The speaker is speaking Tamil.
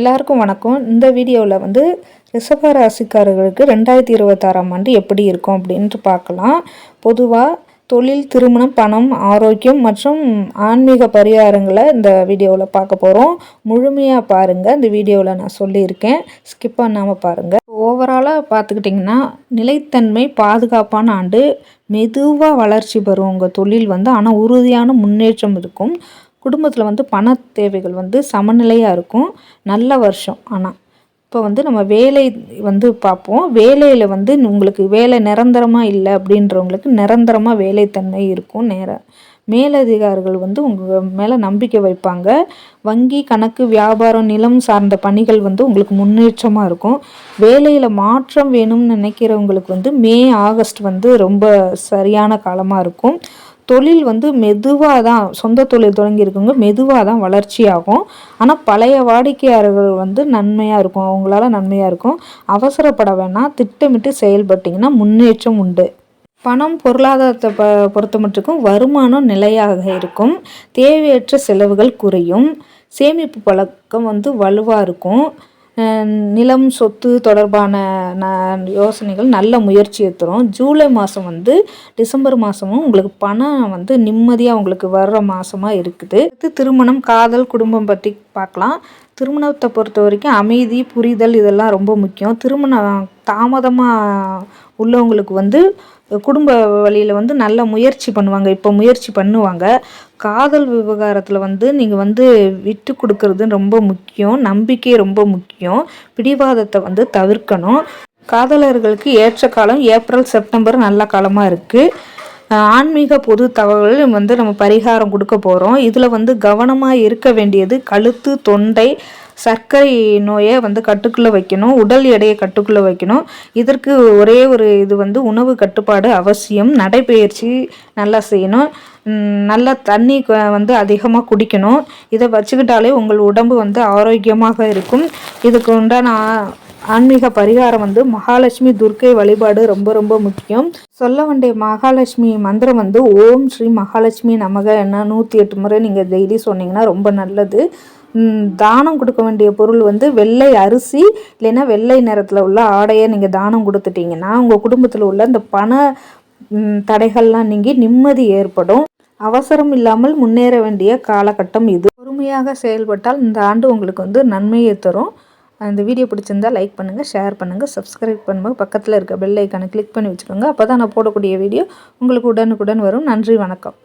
எல்லாருக்கும் வணக்கம். இந்த வீடியோவில் வந்து ரிஷப ராசிக்காரர்களுக்கு ரெண்டாயிரத்தி இருபத்தாறாம் ஆண்டு எப்படி இருக்கும் அப்படின்ட்டு பார்க்கலாம். பொதுவாக தொழில் திருமணம் பணம் ஆரோக்கியம் மற்றும் ஆன்மீக பரிகாரங்களை இந்த வீடியோவில் பார்க்க போகிறோம் முழுமையாக பாருங்கள் இந்த வீடியோவில் நான் சொல்லியிருக்கேன். ஸ்கிப் பண்ணாமல் பாருங்கள் ஓவராலாக பார்த்துக்கிட்டிங்கன்னா நிலைத்தன்மை பாதுகாப்பான ஆண்டு மெதுவாக வளர்ச்சி பெறும் உங்கள் தொழில் வந்து ஆனால் உறுதியான முன்னேற்றம் இருக்கும். குடும்பத்தில் வந்து பண தேவைகள் வந்து சமநிலையாக இருக்கும். நல்ல வருஷம். ஆனால் இப்போ வந்து நம்ம வேலை வந்து பார்ப்போம். வேலையில் வந்து உங்களுக்கு வேலை நிரந்தரமாக இல்லை அப்படின்றவங்களுக்கு நிரந்தரமாக வேலைத்தன்மை இருக்கும் நேர. மேலதிகாரிகள் வந்து உங்கள் மேலே நம்பிக்கை வைப்பாங்க. வங்கி கணக்கு வியாபாரம் நிலம் சார்ந்த பணிகள் வந்து உங்களுக்கு முன்னேற்றமாக இருக்கும். வேலையில் மாற்றம் வேணும்னு நினைக்கிறவங்களுக்கு வந்து மே ஆகஸ்ட் வந்து ரொம்ப சரியான காலமாக இருக்கும். தொழில் வந்து மெதுவாக தான் சொந்த தொழில் தொடங்கியிருக்கவங்க மெதுவாக தான் வளர்ச்சியாகும். ஆனால் பழைய வாடிக்கையாளர்கள் வந்து நன்மையாக இருக்கும் அவங்களால நன்மையாக இருக்கும். அவசரப்பட வேணாம் திட்டமிட்டு செயல்பட்டிங்கன்னா முன்னேற்றம் உண்டு. பணம் பொருளாதாரத்தை ப பொறுத்த மட்டுக்கும் வருமானம் நிலையாக இருக்கும். தேவையற்ற செலவுகள் குறையும். சேமிப்பு பழக்கம் வந்து வலுவாக இருக்கும். நிலம் சொத்து தொடர்பான ந யோசனைகள் நல்ல முயற்சியை தரும் ஜூலை மாதம் வந்து டிசம்பர் மாதமும் உங்களுக்கு பணம் வந்து நிம்மதியாக உங்களுக்கு வர்ற மாதமாக இருக்குது. அடுத்து திருமணம் காதல் குடும்பம் பற்றி பார்க்கலாம். திருமணத்தை பொறுத்த வரைக்கும் அமைதி புரிதல் இதெல்லாம் ரொம்ப முக்கியம். திருமணம் தாமதமாக உள்ளவங்களுக்கு வந்து குடும்ப வழியில் வந்து நல்ல முயற்சி பண்ணுவாங்க. இப்போ முயற்சி பண்ணுவாங்க. காதல் விவகாரத்தில் வந்து நீங்கள் வந்து விட்டு கொடுக்கறது ரொம்ப முக்கியம் நம்பிக்கை ரொம்ப முக்கியம். பிடிவாதத்தை வந்து தவிர்க்கணும். காதலர்களுக்கு ஏற்ற காலம் ஏப்ரல் செப்டம்பர் நல்ல காலமாக இருக்குது ஆன்மீக பொது தகவல் வந்து நம்ம பரிகாரம் கொடுக்க போகிறோம் இதில் வந்து கவனமாக இருக்க வேண்டியது கழுத்து தொண்டை சர்க்கரை நோயை வந்து கட்டுக்குள்ளே வைக்கணும் உடல் எடையை கட்டுக்குள்ளே வைக்கணும். இதற்கு ஒரே ஒரு இது வந்து உணவு கட்டுப்பாடு அவசியம். நடைப்பயிற்சி நல்லா செய்யணும். நல்லா தண்ணி வந்து அதிகமாக குடிக்கணும். இதை வச்சுக்கிட்டாலே உங்கள் உடம்பு வந்து ஆரோக்கியமாக இருக்கும். இதுக்கு உண்டான ஆன்மீக பரிகாரம் வந்து மகாலட்சுமி துர்க்கை வழிபாடு ரொம்ப ரொம்ப முக்கியம். சொல்ல வேண்டிய மகாலட்சுமி மந்திரம் வந்து ஓம் ஸ்ரீ மகாலட்சுமி நமக என்ன நூற்றி எட்டு முறை நீங்கள் டெய்லி சொன்னீங்கன்னா ரொம்ப நல்லது. தானம் கொடுக்க வேண்டிய பொருள் வந்து வெள்ளை அரிசி இல்லைன்னா வெள்ளை நிறத்தில் உள்ள ஆடையை நீங்கள் தானம் கொடுத்துட்டீங்கன்னா உங்கள் குடும்பத்தில் உள்ள இந்த பண தடைகள்லாம் நீங்கி நிம்மதி ஏற்படும். அவசரம் இல்லாமல் முன்னேற வேண்டிய காலகட்டம் இது. பொறுமையாக செயல்பட்டால் இந்த ஆண்டு உங்களுக்கு வந்து நன்மையை தரும். இந்த வீடியோ பிடிச்சிருந்தா லைக் பண்ணுங்கள் ஷேர் பண்ணுங்கள் சப்ஸ்கிரைப் பண்ணுங்கள் பக்கத்தில் இருக்க பெல் ஐக்கானை கிளிக் பண்ணி வச்சுக்கோங்க. அப்போ தான் நான் போடக்கூடிய வீடியோ உங்களுக்கு உடனுக்குடன் வரும். நன்றி வணக்கம்.